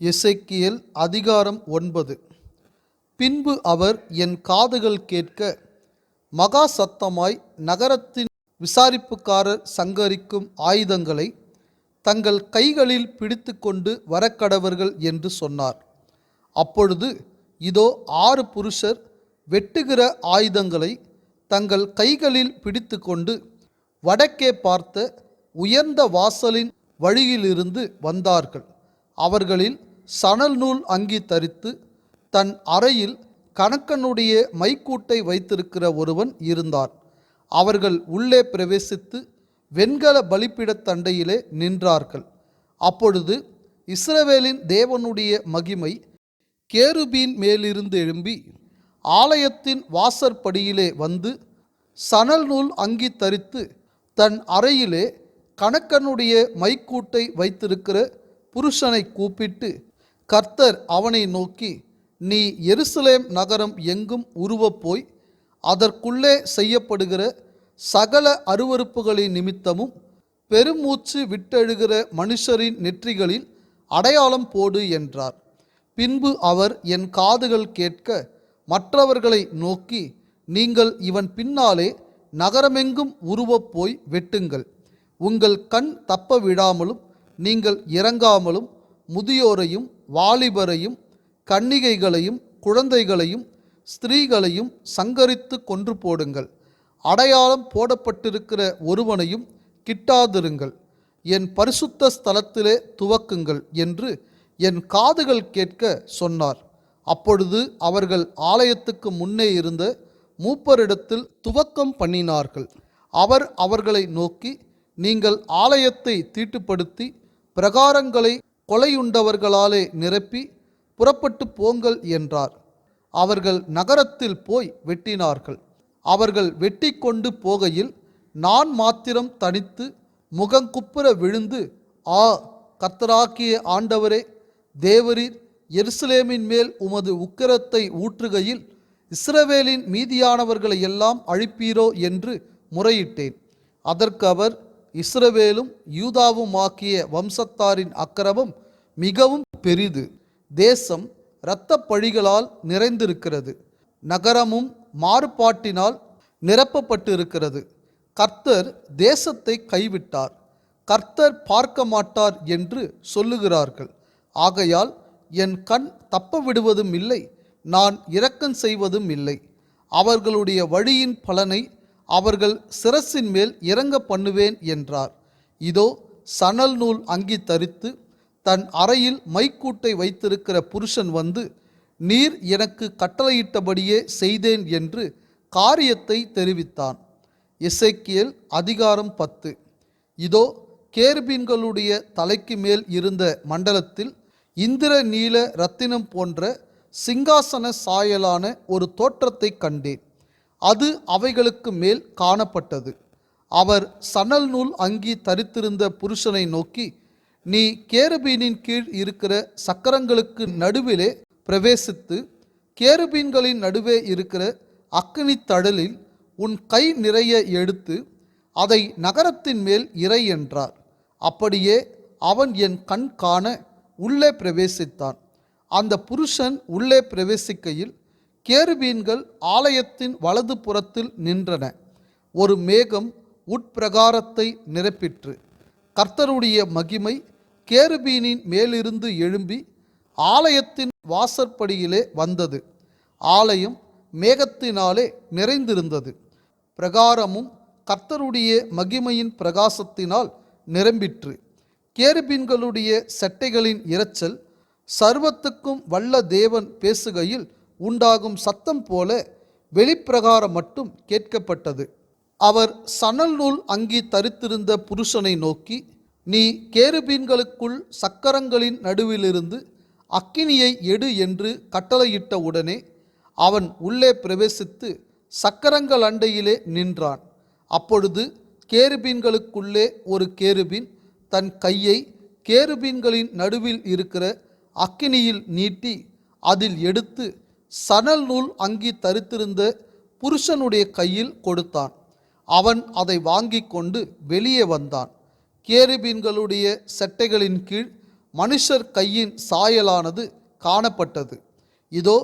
எசைக்கியல் அதிகாரம் ஒன்பது. பின்பு அவர் என் காதுகள் கேட்க மகா சத்தமாய் நகரத்தின் விசாரிப்புக்காரர் சங்கரிக்கும் ஆயுதங்களை தங்கள் கைகளில் பிடித்துக்கொண்டு வரக்கடவர்கள் என்று சொன்னார். அப்பொழுது இதோ ஆறு புருஷர் வெட்டுகிற ஆயுதங்களை தங்கள் கைகளில் பிடித்துக்கொண்டு வடக்கே பார்த்த உயர்ந்த வாசலின் வழியிலிருந்து வந்தார்கள். அவர்களில் சணல் நூல் அங்கி தரித்து தன் அறையில் கணக்கனுடைய மைக்கூட்டை வைத்திருக்கிற ஒருவன் இருந்தான். அவர்கள் உள்ளே பிரவேசித்து வெண்கல பலிப்பிடத் தண்டையிலே நின்றார்கள். அப்பொழுது இஸ்ரவேலின் தேவனுடைய மகிமை கேருபீன் மேலிருந்து எழும்பி ஆலயத்தின் வாசற்படியிலே வந்து சணல் நூல் அங்கி தரித்து தன் அறையிலே கணக்கனுடைய மைக்கூட்டை வைத்திருக்கிற புருஷனை கூப்பிட்டு கர்த்தர் அவனை நோக்கி நீ எருசலேம் நகரம் எங்கும் உருவப்போய் அதற்குள்ளே செய்யப்படுகிற சகல அருவருப்புகளின் நிமித்தமும் பெருமூச்சு விட்டெழுகிற மனுஷரின் நெற்றிகளில் அடையாளம் போடு என்றார். பின்பு அவர் என் காதுகள் கேட்க மற்றவர்களை நோக்கி நீங்கள் இவன் பின்னாலே நகரமெங்கும் உருவப்போய் வெட்டுங்கள். உங்கள் கண் தப்ப விடாமலும் நீங்கள் இறங்காமலும் முதியோரையும் வாலிபரையும் கன்னிகைகளையும் குழந்தைகளையும் ஸ்திரீகளையும் சங்கரித்து கொன்று போடுங்கள். அடையாளம் போடப்பட்டிருக்கிற ஒருவனையும் கிட்டாதிருங்கள். என் பரிசுத்த ஸ்தலத்திலே துவக்குங்கள் என்று என் காதுகள் கேட்க சொன்னார். அப்பொழுது அவர்கள் ஆலயத்துக்கு முன்னே இருந்த மூப்பரிடத்தில் துவக்கம் பண்ணினார்கள். அவர் அவர்களை நோக்கி நீங்கள் ஆலயத்தை தீட்டுப்படுத்தி பிரகாரங்களை கொலையுண்டவர்களாலே நிரப்பி புறப்பட்டு போங்கள் என்றார். அவர்கள் நகரத்தில் போய் வெட்டினார்கள். அவர்கள் வெட்டி கொண்டு போகையில் நான் மாத்திரம் தனித்து முகங்குப்புற விழுந்து ஆ கர்த்தராக்கிய ஆண்டவரே தேவரீர் எருசலேமின் மேல் உமது உக்கிரத்தை ஊற்றுகையில் இஸ்ரவேலின் மீதியானவர்களை எல்லாம் அழிப்பீரோ? என்று முறையிட்டேன். அதற்கு அவர் இஸ்ரவேலும் யூதாவுமாக்கிய வம்சத்தாரின் அக்கிரமம் மிகவும் பெரிது. தேசம் இரத்த பழிகளால் நிறைந்திருக்கிறது. நகரமும் மாறுபாட்டினால் நிரப்பப்பட்டிருக்கிறது. கர்த்தர் தேசத்தை கைவிட்டார். கர்த்தர் பார்க்க மாட்டார் என்று சொல்லுகிறார்கள். ஆகையால் என் கண் தப்ப விடுவதும் இல்லை நான் இரக்கம் செய்வதும் இல்லை. அவர்களுடைய வழியின் பலனை அவர்கள் சிரசின் மேல் இறங்க பண்ணுவேன் என்றார். இதோ சணல் நூல் அங்கி தரித்து தன் அறையில் மைக்கூட்டை வைத்திருக்கிற புருஷன் வந்து நீர் எனக்கு கட்டளையிட்டபடியே செய்தேன் என்று காரியத்தை தெரிவித்தான். இசைக்கியல் அதிகாரம் பத்து. இதோ கேர்பீன்களுடைய தலைக்கு மேல் இருந்த மண்டலத்தில் இந்திர நீல ரத்தினம் போன்ற சிங்காசன சாயலான ஒரு தோற்றத்தை கண்டேன். அது அவைகளுக்கு மேல் காணப்பட்டது. அவர் சணல் நூல் அங்கி தரித்திருந்த புருஷனை நோக்கி நீ கேருபீனின் கீழ் இருக்கிற சக்கரங்களுக்கு நடுவிலே பிரவேசித்து கேருபீன்களின் நடுவே இருக்கிற அக்கினி தழலில் உன் கை நிறைய எடுத்து அதை நகரத்தின் மேல் இறை என்றார். அப்படியே அவன் என் கண் காண உள்ளே பிரவேசித்தான். அந்த புருஷன் உள்ளே பிரவேசிக்கையில் கேருபீன்கள் ஆலயத்தின் வலது புறத்தில் நின்றன. ஒரு மேகம் உட்பிரகாரத்தை நிரப்பிற்று. கர்த்தருடைய மகிமை கேருபீனின் மேலிருந்து எழும்பி ஆலயத்தின் வாசற்படியிலே வந்தது. ஆலயம் மேகத்தினாலே நிறைந்திருந்தது. பிரகாரமும் கர்த்தருடைய மகிமையின் பிரகாசத்தினால் நிரம்பிற்று. கேருபீன்களுடைய சட்டைகளின் இரைச்சல் சர்வத்துக்கும் வல்ல தேவன் பேசுகையில் உண்டாகும் சத்தம் போல வெளிப்பிரகாரம் மட்டும் கேட்கப்பட்டது. அவர் சணல் நூல் அங்கி தரித்திருந்த புருஷனை நோக்கி நீ கேருபீன்களுக்குள் சக்கரங்களின் நடுவிலிருந்து அக்கினியை எடு என்று கட்டளையிட்ட உடனே அவன் உள்ளே பிரவேசித்து சக்கரங்கள் அண்டையிலே நின்றான். அப்பொழுது கேருபீன்களுக்குள்ளே ஒரு கேருபீன் தன் கையை கேருபீன்களின் நடுவில் இருக்கிற அக்கினியில் நீட்டி அதில் எடுத்து சணல் நூல் அங்கி தரித்திருந்த புருஷனுடைய கையில் கொடுத்தான். அவன் அதை வாங்கி கொண்டு வெளியே வந்தான். கேருபீன்களுடைய செட்டைகளின் கீழ் மனுஷர் கையின் சாயலானது காணப்பட்டது. இதோ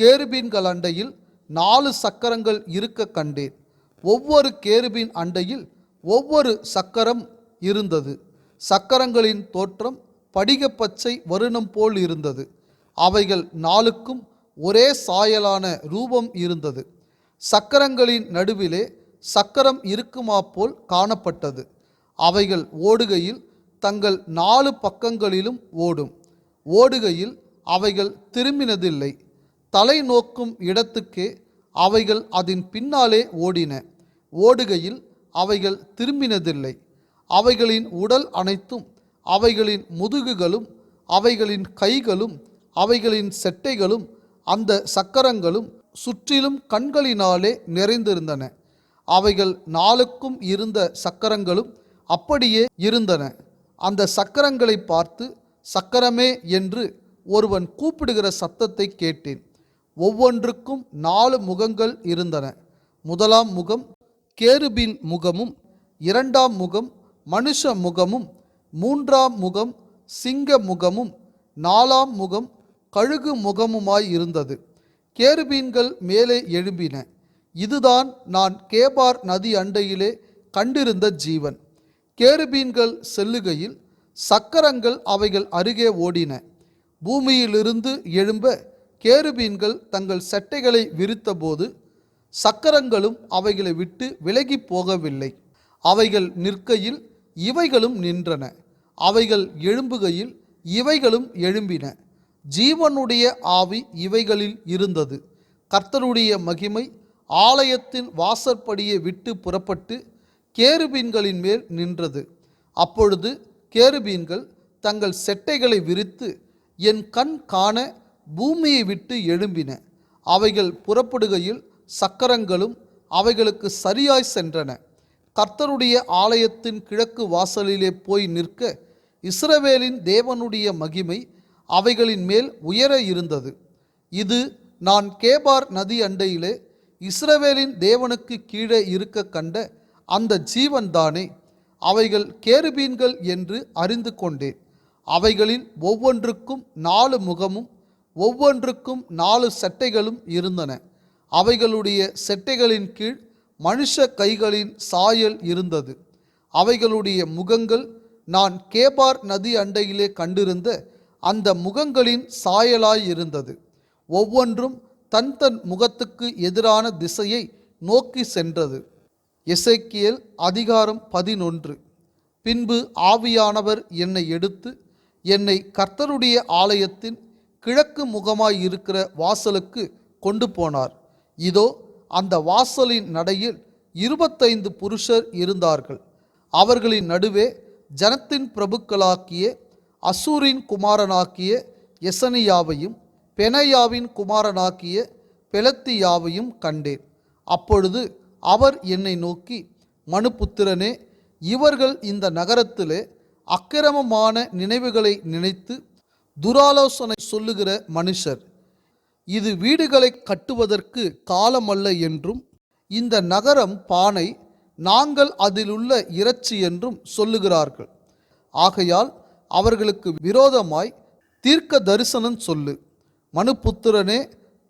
கேருபீன்கள் அண்டையில் நாலு சக்கரங்கள் இருக்க கண்டேன். ஒவ்வொரு கேருபீன் அண்டையில் ஒவ்வொரு சக்கரம் இருந்தது. சக்கரங்களின் தோற்றம் படிகப்பச்சை வருணம் போல் இருந்தது. அவைகள் நாளுக்கும் ஒரே சாயலான ரூபம் இருந்தது. சக்கரங்களின் நடுவிலே சக்கரம் இருக்குமா போல் காணப்பட்டது. அவைகள் ஓடுகையில் தங்கள் நாலு பக்கங்களிலும் ஓடும். ஓடுகையில் அவைகள் திரும்பினதில்லை. தலை நோக்கும் இடத்துக்கே அவைகள் அதன் பின்னாலே ஓடின. ஓடுகையில் அவைகள் திரும்பினதில்லை. அவைகளின் உடல் அனைத்தும் அவைகளின் முதுகுகளும் அவைகளின் கைகளும் அவைகளின் செட்டைகளும் அந்த சக்கரங்களும் சுற்றிலும் கண்களினாலே நிறைந்திருந்தன. அவைகள் நாளுக்கும் இருந்த சக்கரங்களும் அப்படியே இருந்தன. அந்த சக்கரங்களை பார்த்து சக்கரமே என்று ஒருவன் கூப்பிடுகிற சத்தத்தை கேட்டேன். ஒவ்வொன்றுக்கும் நாலு முகங்கள் இருந்தன. முதலாம் முகம் கேருபின் முகமும் இரண்டாம் முகம் மனுஷ முகமும் மூன்றாம் முகம் சிங்க முகமும் நாலாம் முகம் கழுகு முகமுமாய் இருந்தது. கேருபீன்கள் மேலே எழும்பின. இதுதான் நான் கேபார் நதி அண்டையிலே கண்டிருந்த ஜீவன். கேருபீன்கள் செல்லுகையில் சக்கரங்கள் அவைகள் அருகே ஓடின. பூமியிலிருந்து எழும்ப கேருபீன்கள் தங்கள் சட்டைகளை விரித்தபோது சக்கரங்களும் அவைகளை விட்டு விலகி போகவில்லை. அவைகள் நிற்கையில் இவைகளும் நின்றன. அவைகள் எழும்புகையில் இவைகளும் எழும்பின. ஜீவனுடைய ஆவி இவைகளில் இருந்தது. கர்த்தருடைய மகிமை ஆலயத்தின் வாசற்படியை விட்டு புறப்பட்டு கேருபீன்களின் மேல் நின்றது. அப்பொழுது கேருபீன்கள் தங்கள் செட்டைகளை விரித்து என் கண் காண பூமியை விட்டு எழும்பின. அவைகள் புறப்படுகையில் சக்கரங்களும் அவைகளுக்கு சரியாய் சென்றன. கர்த்தருடைய ஆலயத்தின் கிழக்கு வாசலிலே போய் நிற்க இஸ்ரவேலின் தேவனுடைய மகிமை அவைகளின் மேல் உயர இருந்தது. இது நான் கேபார் நதி அண்டையிலே இஸ்ரவேலின் தேவனுக்கு கீழே இருக்க கண்ட அந்த ஜீவன்தானே அவைகள் கேருபீன்கள் என்று அறிந்து கொண்டேன். அவைகளில் ஒவ்வொன்றுக்கும் நாலு முகமும் ஒவ்வொன்றுக்கும் நாலு சட்டைகளும் இருந்தன. அவைகளுடைய செட்டைகளின் கீழ் மனுஷ கைகளின் சாயல் இருந்தது. அவைகளுடைய முகங்கள் நான் கேபார் நதி அண்டையிலே கண்டிருந்த அந்த முகங்களின் சாயலாய் இருந்தது. ஒவ்வொன்றும் தன் தன் முகத்துக்கு எதிரான திசையை நோக்கி சென்றது. இசைக்கியல் அதிகாரம் பதினொன்று. பின்பு ஆவியானவர் என்னை எடுத்து என்னை கர்த்தருடைய ஆலயத்தின் கிழக்கு முகமாய் இருக்கிற வாசலுக்கு கொண்டு போனார். இதோ அந்த வாசலின் நடையில் இருபத்தைந்து புருஷர் இருந்தார்கள். அவர்களின் நடுவே ஜனத்தின் பிரபுக்களாக்கிய அசூரின் குமாரனாக்கிய எசனியாவையும் பெனையாவின் குமாரனாக்கிய பெலத்தியாவையும் கண்டேன். அப்பொழுது அவர் என்னை நோக்கி மனுபுத்திரனே இவர்கள் இந்த நகரத்திலே அக்கிரமமான நினைவுகளை நினைத்து துராலோசனை சொல்லுகிற மனுஷர். இது வீடுகளை கட்டுவதற்கு காலமல்ல என்றும் இந்த நகரம் பானை நாங்கள் அதிலுள்ள இறைச்சி என்றும் சொல்லுகிறார்கள். ஆகையால் அவர்களுக்கு விரோதமாய் தீர்க்க தரிசனம் சொல்லு. மனுபுத்திரனே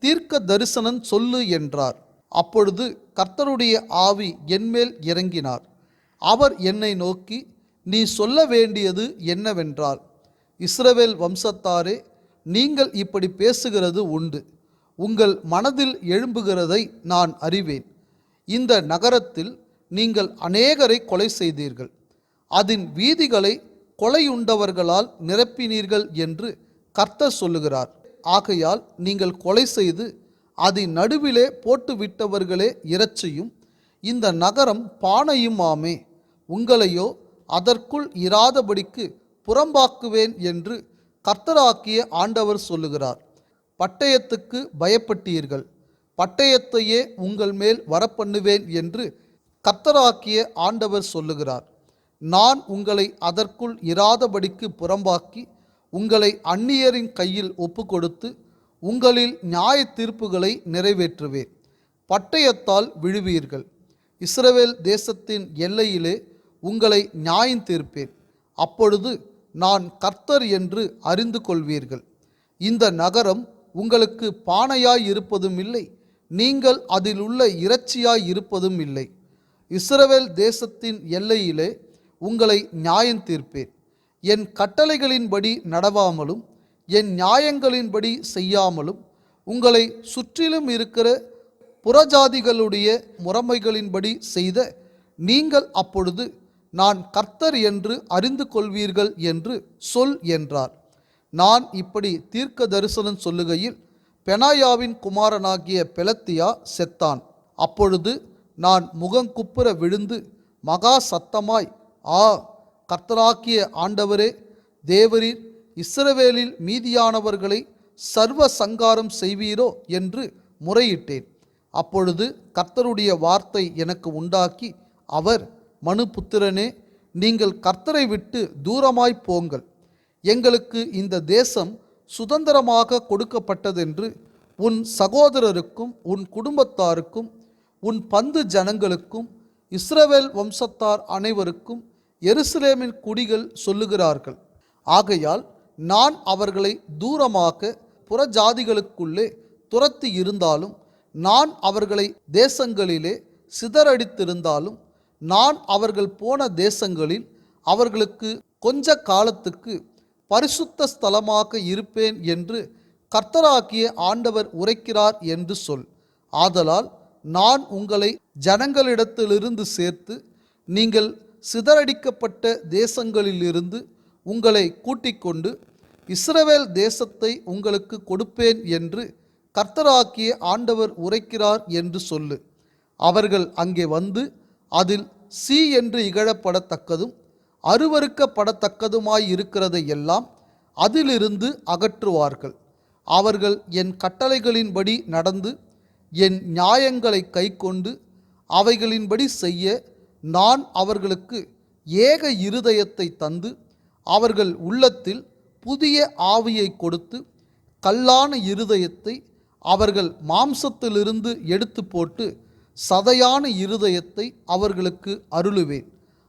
தீர்க்க தரிசனம் சொல்லு என்றார். அப்பொழுது கர்த்தருடைய ஆவி என்மேல் இறங்கினார். அவர் என்னை நோக்கி நீ சொல்ல வேண்டியது என்னவென்றால் இஸ்ரவேல் வம்சத்தாரே நீங்கள் இப்படி பேசுகிறது உண்டு. உங்கள் மனதில் எழும்புகிறதை நான் அறிவேன். இந்த நகரத்தில் நீங்கள் அநேகரை கொலை செய்தீர்கள். அதன் வீதிகளை கொலையுண்டவர்களால் நிரப்பினீர்கள் என்று கர்த்தர் சொல்லுகிறார். ஆகையால் நீங்கள் கொலை செய்து அதை நடுவிலே போட்டுவிட்டவர்களே இறைச்சியும் இந்த நகரம் பானையுமாமே. உங்களையோ அதற்குள் இராதபடிக்கு புறம்பாக்குவேன் என்று கர்த்தராக்கிய ஆண்டவர் சொல்லுகிறார். பட்டயத்துக்கு பயப்பட்டீர்கள். பட்டயத்தையே உங்கள் மேல் வரப்பண்ணுவேன் என்று கர்த்தராக்கிய ஆண்டவர் சொல்லுகிறார். நான் உங்களை அதற்குள் இராதபடிக்கு புறம்பாக்கி உங்களை அந்நியரின் கையில் ஒப்புக்கொடுத்து உங்களில் நியாய தீர்ப்புகளை நிறைவேற்றுவேன். பட்டயத்தால் விழுவீர்கள். இஸ்ரவேல் தேசத்தின் எல்லையிலே உங்களை நியாயம் தீர்ப்பேன். அப்பொழுது நான் கர்த்தர் என்று அறிந்து கொள்வீர்கள். இந்த நகரம் உங்களுக்கு பானையாய் இருப்பதும் இல்லை நீங்கள் அதில் உள்ள இறைச்சியாய் இருப்பதும் இல்லை. இஸ்ரவேல் தேசத்தின் எல்லையிலே உங்களை நியாயம் தீர்ப்பேன். என் கட்டளைகளின்படி நடவாமலும் என் நியாயங்களின்படி செய்யாமலும் உங்களை சுற்றிலும் இருக்கிற புறஜாதிகளுடைய முறைமைகளின்படி செய்த நீங்கள் அப்பொழுது நான் கர்த்தர் என்று அறிந்து கொள்வீர்கள் என்று சொல் என்றார். நான் இப்படி தீர்க்க தரிசனம் சொல்லுகையில் பெனாயாவின் குமாரனாகிய பெலத்தியா செத்தான். அப்பொழுது நான் முகங்குப்புற விழுந்து மகா சத்தமாய் ஆ கர்த்தராக்கிய ஆண்டவரே தேவரீர் இஸ்ரவேலில் மீதியானவர்களை சர்வ சங்காரம் செய்வீரோ என்று முறையிட்டேன். அப்பொழுது கர்த்தருடைய வார்த்தை எனக்கு உண்டாக்கி அவர் மனுபுத்திரனே நீங்கள் கர்த்தரை விட்டு தூரமாய் போங்கள். எங்களுக்கு இந்த தேசம் சுதந்திரமாக கொடுக்கப்பட்டதென்று உன் சகோதரருக்கும் உன் குடும்பத்தாருக்கும் உன் பந்து ஜனங்களுக்கும் இஸ்ரவேல் வம்சத்தார் அனைவருக்கும் எருசலேமின் குடிகள் சொல்லுகிறார்கள். ஆகையால் நான் அவர்களை தூரமாக புறஜாதிகளுக்குள்ளே துரத்தி இருந்தாலும் நான் அவர்களை தேசங்களிலே சிதறடித்திருந்தாலும் நான் அவர்கள் போன தேசங்களில் அவர்களுக்கு கொஞ்ச காலத்துக்கு பரிசுத்த ஸ்தலமாக இருப்பேன் என்று கர்த்தராகிய ஆண்டவர் உரைக்கிறார் என்று சொல். ஆதலால் நான் உங்களை ஜனங்களிடத்திலிருந்து சேர்த்து நீங்கள் சிதறடிக்கப்பட்ட தேசங்களிலிருந்து உங்களை கூட்டிக் கொண்டு இஸ்ரவேல் தேசத்தை உங்களுக்கு கொடுப்பேன் என்று கர்த்தராக்கிய ஆண்டவர் உரைக்கிறார் என்று சொல்லு. அவர்கள் அங்கே வந்து அதில் சி என்று இகழப்படத்தக்கதும் அருவருக்கப்படத்தக்கதுமாய் இருக்கிறதை எல்லாம் அதிலிருந்து அகற்றுவார்கள். அவர்கள் என் கட்டளைகளின்படி நடந்து என் நியாயங்களை கைக்கொண்டு அவைகளின்படி செய்ய நான் அவர்களுக்கு ஏக இருதயத்தை தந்து அவர்கள் உள்ளத்தில் புதிய ஆவியை கொடுத்து கல்லான இருதயத்தை அவர்கள் மாம்சத்திலிருந்து எடுத்து போட்டு சதையான இருதயத்தை அவர்களுக்கு அருளுவேன்.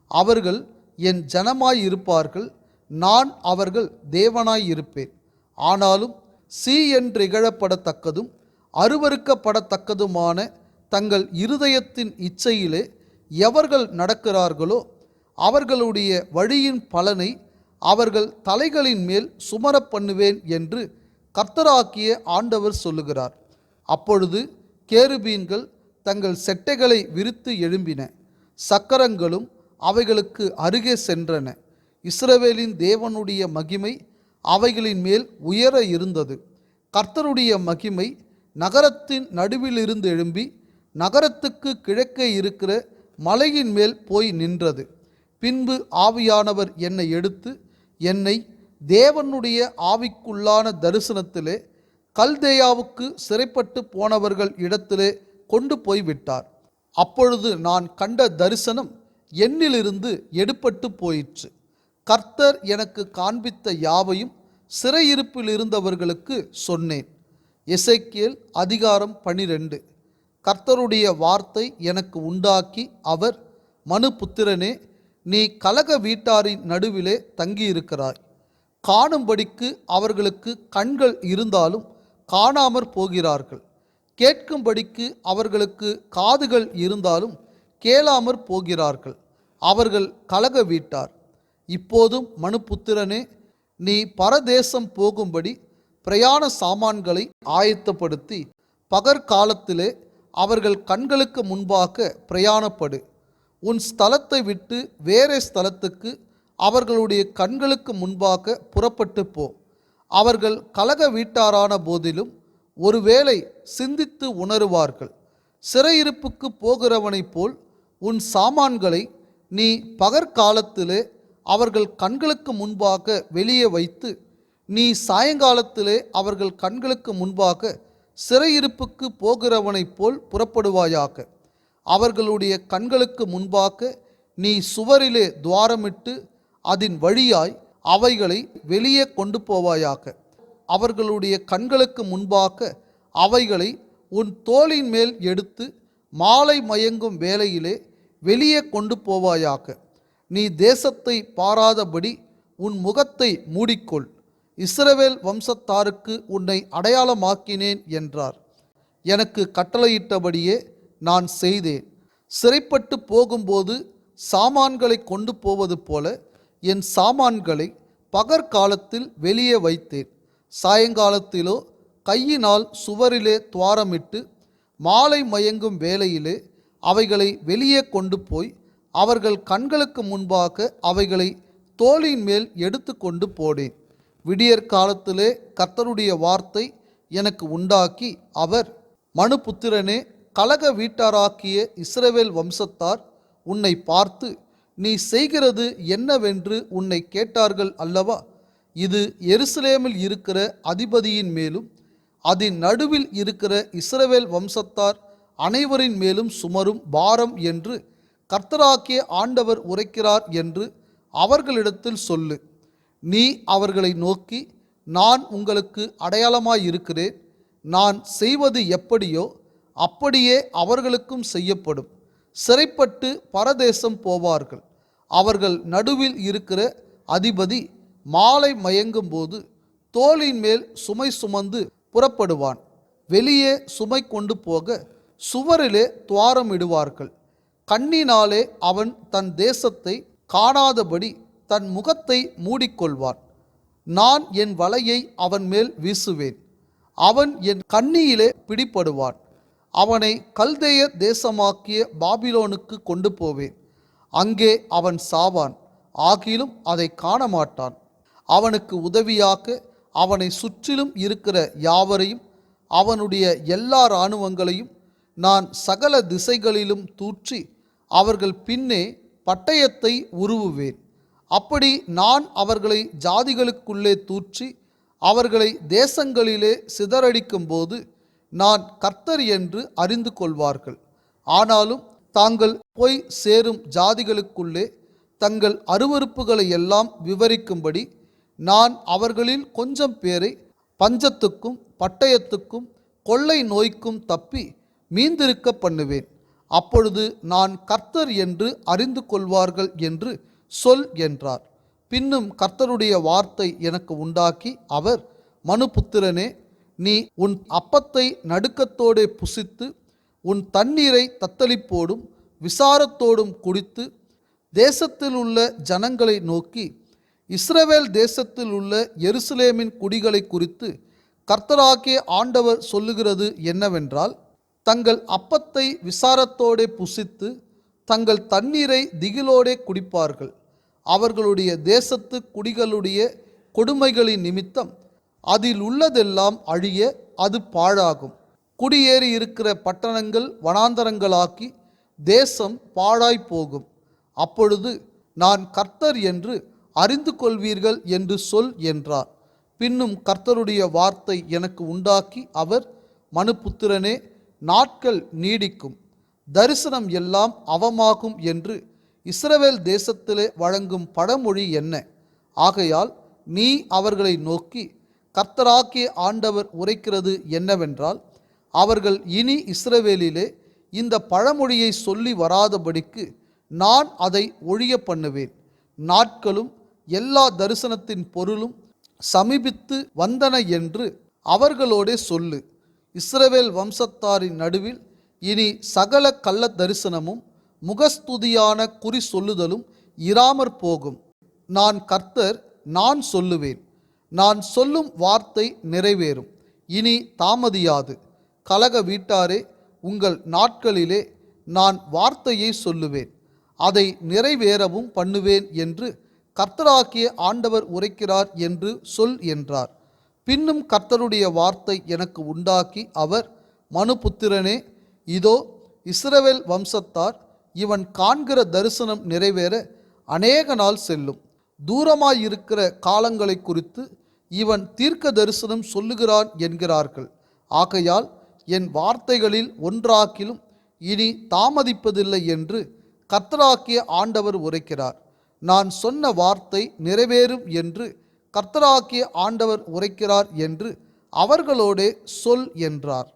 அவர்கள் என் ஜனமாய் இருப்பார்கள் நான் அவர்கள் தேவனாய் இருப்பேன் ஆனாலும் சி என்று இகழப்படத்தக்கதும் அருவருக்கப்படத்தக்கதுமான தங்கள் இருதயத்தின் இச்சையிலே எவர்கள் நடக்கிறார்களோ அவர்களுடைய வழியின் பலனை அவர்கள் தலைகளின் மேல் சுமரப் பண்ணுவேன் என்று கர்த்தராக்கிய ஆண்டவர் சொல்லுகிறார். அப்பொழுது கேருபீன்கள் தங்கள் செட்டைகளை விரித்து எழும்பின. சக்கரங்களும் அவைகளுக்கு அருகே சென்றன. இஸ்ரவேலின் தேவனுடைய மகிமை அவைகளின் மேல் உயர இருந்தது. கர்த்தருடைய மகிமை நகரத்தின் நடுவிலிருந்து எழும்பி நகரத்துக்கு கிழக்கே இருக்கிற மலையின் மேல் போய் நின்றது. பின்பு ஆவியானவர் என்னை எடுத்து என்னை தேவனுடைய ஆவிக்குள்ளான தரிசனத்திலே கல்தேயாவுக்கு சிறைப்பட்டு போனவர்கள் இடத்திலே கொண்டு போய் விட்டார். அப்பொழுது நான் கண்ட தரிசனம் என்னிலிருந்து எடுப்பட்டு போயிற்று. கர்த்தர் எனக்கு காண்பித்த யாவையும் சிறையிருப்பில் இருந்தவர்களுக்கு சொன்னேன். எசைக்கியல் அதிகாரம் பனிரெண்டு. கர்த்தருடைய வார்த்தை எனக்கு உண்டாக்கி அவர் மனு புத்திரனே நீ கலக வீட்டாரின் நடுவிலே தங்கியிருக்கிறாய். காணும்படிக்கு அவர்களுக்கு கண்கள் இருந்தாலும் காணாமற் போகிறார்கள். கேட்கும்படிக்கு அவர்களுக்கு காதுகள் இருந்தாலும் கேளாமற் போகிறார்கள். அவர்கள் கலக வீட்டார். இப்போதும் மனுபுத்திரனே நீ பரதேசம் போகும்படி பிரயாண சாமான்களை ஆயத்தப்படுத்தி பகற்காலத்திலே அவர்கள் கண்களுக்கு முன்பாக பிரயாணப்படு. உன் ஸ்தலத்தை விட்டு வேறே ஸ்தலத்துக்கு அவர்களுடைய கண்களுக்கு முன்பாக புறப்பட்டு போ. அவர்கள் கலக வீட்டாரான போதிலும் ஒருவேளை சிந்தித்து உணருவார்கள். சிறையிருப்புக்கு போகிறவனைப் போல் உன் சாமான்களை நீ பகற்காலத்திலே அவர்கள் கண்களுக்கு முன்பாக வெளியே வைத்து நீ சாயங்காலத்திலே அவர்கள் கண்களுக்கு முன்பாக சிறையிருப்புக்கு போகிறவனைப் போல் புறப்படுவாயாக. அவர்களுடைய கண்களுக்கு முன்பாக நீ சுவரிலே துவாரமிட்டு அதன் வழியாய் அவைகளை வெளியே கொண்டு போவாயாக அவர்களுடைய கண்களுக்கு முன்பாக அவைகளை உன் தோளின் மேல் எடுத்து மாலை மயங்கும் வேளையிலே வெளியே கொண்டு போவாயாக நீ தேசத்தை பாராதபடி உன் முகத்தை மூடிக்கொள். இஸ்ரவேல் வம்சத்தாருக்கு உன்னை அடையாளமாக்கினேன் என்றார். எனக்கு கட்டளையிட்டபடியே நான் செய்தேன். சிறைப்பட்டு போகும்போது சாமான்களை கொண்டு போவது போல என் சாமான்களை பகற்காலத்தில் வெளியே வைத்தேன். சாயங்காலத்திலோ கையினால் சுவரிலே துவாரமிட்டு மாலை மயங்கும் வேளையிலே அவைகளை வெளியே கொண்டு போய் அவர்கள் கண்களுக்கு முன்பாக அவைகளை தோளின் மேல் எடுத்து கொண்டு போனேன். விடியற் காலத்திலே கர்த்தருடைய வார்த்தை எனக்கு உண்டாக்கி அவர் மனுபுத்திரனே கலக வீட்டாராக்கிய இஸ்ரவேல் வம்சத்தார் உன்னை பார்த்து நீ செய்கிறது என்னவென்று உன்னை கேட்டார்கள் அல்லவா? இது எருசலேமில் இருக்கிற அதிபதியின் மேலும் அதன் நடுவில் இருக்கிற இஸ்ரவேல் வம்சத்தார் அனைவரின் மேலும் சுமரும் பாரம் என்று கர்த்தராக்கிய ஆண்டவர் உரைக்கிறார் என்று அவர்களிடத்தில் சொல்லு. நீ அவர்களை நோக்கி நான் உங்களுக்கு அடையாளமாயிருக்கிறேன் நான் செய்வது எப்படியோ அப்படியே அவர்களுக்கும் செய்யப்படும். சிறைப்பட்டு பரதேசம் போவார்கள். அவர்கள் நடுவில் இருக்கிற அதிபதி மாலை மயங்கும் போது தோளின் மேல் சுமை சுமந்து புறப்படுவான். வெளியே சுமை கொண்டு போக சுவரிலே துவாரமிடுவார்கள். கண்ணினாலே அவன் தன் தேசத்தை காணாதபடி தன் முகத்தை மூடிக்கொள்வான். நான் என் வலையை அவன் மேல் வீசுவேன். அவன் என் கண்ணியிலே பிடிபடுவான். அவனை கல்தேய தேசமாக்கிய பாபிலோனுக்கு கொண்டு போவேன். அங்கே அவன் சாவான். ஆகிலும் அதை காண மாட்டான் அவனுக்கு உதவியாக அவனை சுற்றிலும் இருக்கிற யாவரையும் அவனுடைய எல்லா இராணுவங்களையும் நான் சகல திசைகளிலும் தூற்றி அவர்கள் பின்னே பட்டயத்தை உருவுவேன். அப்படி நான் அவர்களை ஜாதிகளுக்குள்ளே தூற்றி அவர்களை தேசங்களிலே சிதறடிக்கும்போது நான் கர்த்தர் என்று அறிந்து கொள்வார்கள். ஆனாலும் தாங்கள் போய் சேரும் ஜாதிகளுக்குள்ளே தங்கள் அருவருப்புகளை எல்லாம் விவரிக்கும்படி நான் அவர்களில் கொஞ்சம் பேரை பஞ்சத்துக்கும் பட்டயத்துக்கும் கொள்ளை நோய்க்கும் தப்பி மீந்திருக்க பண்ணுவேன். அப்பொழுது நான் கர்த்தர் என்று அறிந்து கொள்வார்கள் என்று சொல் என்றார். பின்னும் கர்த்தருடைய வார்த்தை எனக்கு உண்டாக்கி அவர் மனுபுத்திரனே நீ உன் அப்பத்தை நடுக்கத்தோடே புசித்து உன் தண்ணீரை தத்தளிப்போடும் விசாரத்தோடும் குடித்து தேசத்தில் உள்ள ஜனங்களை நோக்கி இஸ்ரவேல் தேசத்தில் உள்ள எருசலேமின் குடிகளை குறித்து கர்த்தராகிய ஆண்டவர் சொல்லுகிறது என்னவென்றால் தங்கள் அப்பத்தை விசாரத்தோடே புசித்து தங்கள் தண்ணீரை திகிலோடே குடிப்பார்கள். அவர்களுடைய தேசத்து குடிகளுடைய கொடுமைகளின் நிமித்தம் அதில் உள்ளதெல்லாம் அழிய அது பாழாகும். குடியேறி இருக்கிற பட்டணங்கள் வனாந்தரங்களாக்கி தேசம் பாழாய் போகும். அப்பொழுது நான் கர்த்தர் என்று அறிந்து கொள்வீர்கள் என்று சொல் என்றார். பின்னும் கர்த்தருடைய வார்த்தை எனக்கு உண்டாக்கி அவர் மனுபுத்திரனே நாட்கள் நீடிக்கும். தரிசனம் எல்லாம் அவமாகும் என்று இஸ்ரவேல் தேசத்திலே வழங்கும் பழமொழி என்ன? ஆகையால் நீ அவர்களை நோக்கி கர்த்தராக்கிய ஆண்டவர் உரைக்கிறது என்னவென்றால் அவர்கள் இனி இஸ்ரவேலிலே இந்த பழமொழியை சொல்லி வராதபடிக்கு நான் அதை ஒழிய பண்ணுவேன். நாட்களும் எல்லா தரிசனத்தின் பொருளும் சமீபித்து வந்தன என்று அவர்களோடே சொல்லு. இஸ்ரவேல் வம்சத்தாரின் நடுவில் இனி சகல கள்ள தரிசனமும் முகஸ்துதியான குறி சொல்லுதலும் இராமற் போகும். நான் கர்த்தர் நான் சொல்லுவேன். நான் சொல்லும் வார்த்தை நிறைவேறும். இனி தாமதியாது. கலக வீட்டாரே உங்கள் நாட்களிலே நான் வார்த்தையை சொல்லுவேன். அதை நிறைவேறவும் பண்ணுவேன் என்று கர்த்தராக்கிய ஆண்டவர் உரைக்கிறார் என்று சொல் என்றார். பின்னும் கர்த்தருடைய வார்த்தை எனக்கு உண்டாக்கி அவர் மனுபுத்திரனே இதோ இஸ்ரவேல் வம்சத்தார் இவன் காண்கிற தரிசனம் நிறைவேற அநேக நாள் செல்லும். தூரமாயிருக்கிற காலங்களை குறித்து இவன் தீர்க்க தரிசனம் சொல்லுகிறான் என்கிறார்கள். ஆகையால் என் வார்த்தைகளில் ஒன்றாக்கிலும் இனி தாமதிப்பதில்லை என்று கர்த்தராக்கிய ஆண்டவர் உரைக்கிறார். நான் சொன்ன வார்த்தை நிறைவேறும் என்று கர்த்தராக்கிய ஆண்டவர் உரைக்கிறார் என்று அவர்களோடே சொல் என்றார்.